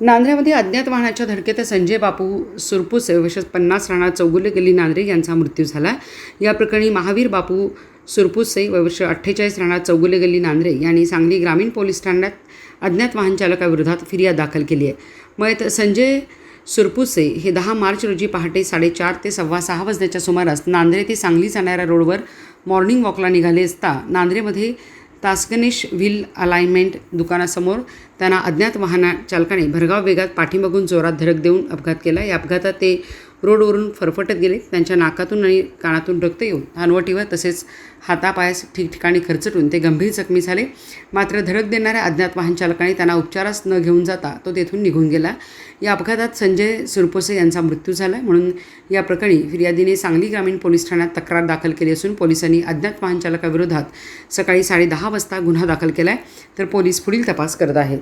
नांद्र्यामध्ये अज्ञात वाहनाच्या धडकेत संजय बापू सुरपुसे वर्ष पन्नास राणा चौगुले गल्ली नांद्रे यांचा मृत्यू झाला. या प्रकरणी महावीर बापू सुरपुसे वर्ष अठ्ठेचाळीस राणा चौगुले गल्ली नांद्रे यांनी सांगली ग्रामीण पोलीस ठाण्यात अज्ञात वाहन चालकाविरोधात फिर्याद दाखल केली आहे. मयत संजय सुरपुसे हे दहा मार्च रोजी पहाटे साडेचार ते सव्वा सहा वाजण्याच्या सुमारास नांद्रे ते सांगली जाणाऱ्या रोडवर मॉर्निंग वॉकला निघाले असता नांद्रेमध्ये तास्कनिश व्हील अलाइनमेंट दुकानासमोर त्यांना अज्ञात वाहना चालकाने भरगाव वेगात पाठीमागून जोरात धडक देऊन अपघात केला. या अपघातात ते रोडवरून फरफटत गेले. त्यांच्या नाकातून आणि कानातून रक्त येऊन हनवटीवर तसेच हातापायास ठिकठिकाणी खरचटून ते गंभीर जखमी झाले. मात्र धडक देणाऱ्या अज्ञात वाहन चालकाने त्यांना उपचारास न घेऊन जाता तो तेथून निघून गेला. या अपघातात संजय सुरपोसे यांचा मृत्यू झाला. म्हणून या प्रकरणी फिर्यादीने सांगली ग्रामीण पोलीस ठाण्यात तक्रार दाखल केली असून पोलिसांनी अज्ञात वाहन चालकाविरोधात सकाळी साडेदहा वाजता गुन्हा दाखल केला आहे तर पोलीस पुढील तपास करत आहेत.